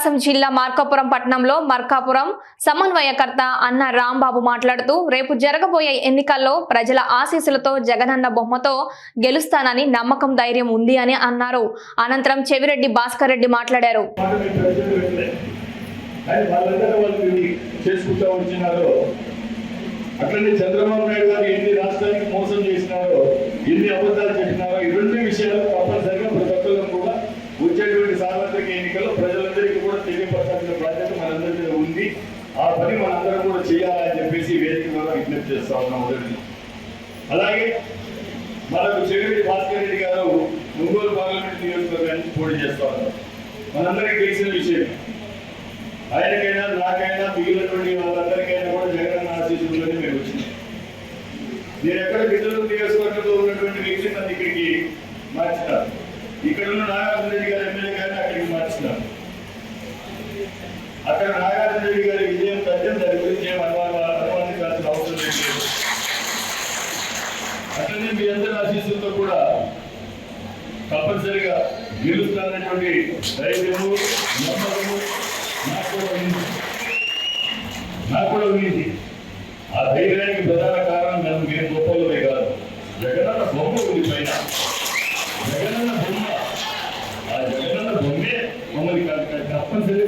ప్రకాశం జిల్లా మార్కాపురం పట్టణంలో మార్కాపురం సమన్వయకర్త అన్న రాంబాబు మాట్లాడుతూ రేపు జరగబోయే ఎన్నికల్లో ప్రజల ఆశీస్సులతో జగనన్న బొమ్మతో గెలుస్తానని నమ్మకం ధైర్యం ఉంది అని అన్నారు. అనంతరం చెవిరెడ్డి భాస్కర్ రెడ్డి మాట్లాడారు. అట్లనే చంద్రబాబు నాయుడు గారు ఎన్ని రాష్ట్రానికి మోసం చేసినారో ఎన్ని అబద్ధాలు చెప్పినారో ఈ రెండు విషయాలు తప్పనిసరిగా ప్రతి ఒక్కరు కూడా వచ్చేటువంటి సార్వత్రిక ఎన్నికల్లో ప్రజలందరికీ కూడా తెలియపరచాల్సిన బాధ్యత మనందరి మీద ఉంది ఆ పని మనందరం కూడా చేయాలని చెప్పేసి వేదిక ద్వారా విజ్ఞప్తి చేస్తా ఉన్నాం మొదటి అలాగే మనకు చెవిరెడ్డి భాస్కర్ రెడ్డి గారు ఒంగోలు పార్లమెంట్ నియోజకవర్గానికి పోటీ చేస్తా ఉన్నారు. మనందరికీ తెలిసిన విషయం. ఆయనకైనా నాకైనా మిగిలినటువంటి వాళ్ళందరికైనా కూడా జగన్ ఆశీస్సులని మేము వచ్చింది నేను ఎక్కడ బిడ్డలు నియోజకవర్గంలో ఉన్నటువంటి వ్యక్తి నన్ను ఇక్కడికి మార్చినారు ఇక్కడ ఉన్న నాగార్జున రెడ్డి గారు ఎమ్మెల్యే గారిని అక్కడికి మార్చినారు అక్కడ నాగార్జున తప్పనిసరిగా గెలుస్తానటువంటి ధైర్యము నమ్మకము నాకు కూడా ఉంది. నాకు కూడా ఉంది. ఆ ధైర్యానికి ప్రధాన కారణం నన్ను మీరు గొప్పలమే కాదు. జగనన్న బొమ్మ ఉంది పైన. జగనన్న బొమ్మ. ఆ జగనన్న బొమ్మే మమ్మల్ని క- క- తప్పనిసరిగా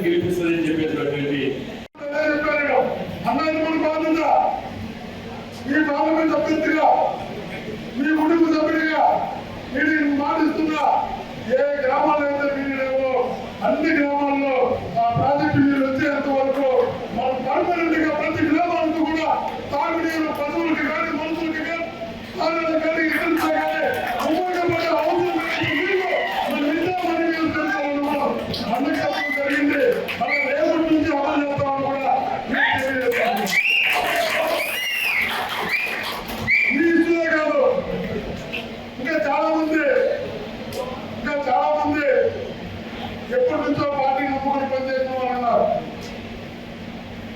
ఎప్పటి నుంచో పార్టీ నమ్ముకుని పనిచేసిన వాళ్ళు ఉన్నారు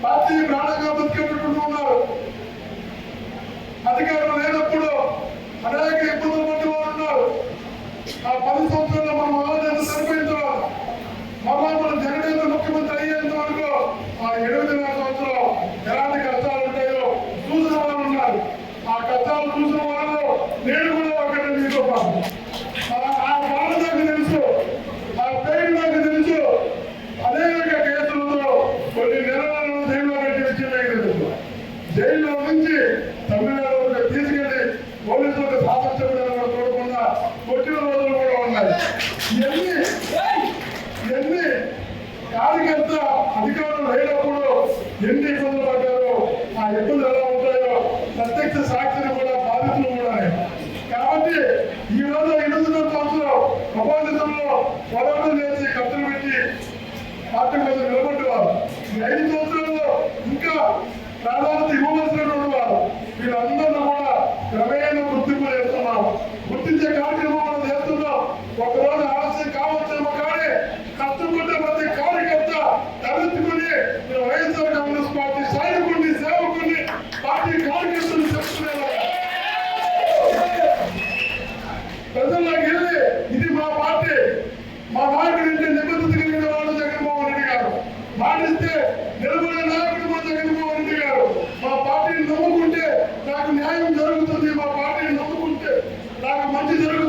పార్టీ ప్రాణంగా బతికేటటువంటి ఉన్నారు. అధికారం లేనప్పుడు అనేక ఇబ్బందులు పట్టి ఉన్నారు. ఆ పది సంవత్సరాల్లో మనం ఆలోచన సరిపోయిన తర్వాత మరలా మన జగన్ ముఖ్యమంత్రి అయ్యేంత వరకు ఆ ఎనిమిదిన్నర సంవత్సరం ఎలాంటి కష్టాలు ఉంటాయో చూసిన వాళ్ళు ఉన్నారు. ఆ కష్టాలు చూసిన వాళ్ళు నేను కార్యకర్త అధికారం లేనప్పుడు ఎన్ని ఇబ్బందులు పడ్డారో ఆ ఇబ్బందులు ఎలా ఉంటాయో ప్రత్యక్ష సాక్షిని కూడా బాధితులు కూడా కాబట్టి ఈ రోజు ఎనిమిదిలో సంవత్సరం అబాధితుల్లో పోరాటం చేసి ఖర్చులు పెట్టి పార్టీ మీద నిలబడి వారు ఐదు సంవత్సరాల్లో ఇంకా ప్రాధాన్యత ఇవ్వవలసినటువంటి వారు వీళ్ళందరూ కూడా క్రమేణ గుర్తింపు చేస్తున్నాం. గుర్తించే కార్యక్రమం మనం చేస్తున్నాం. ఒకరోజు திரும்ப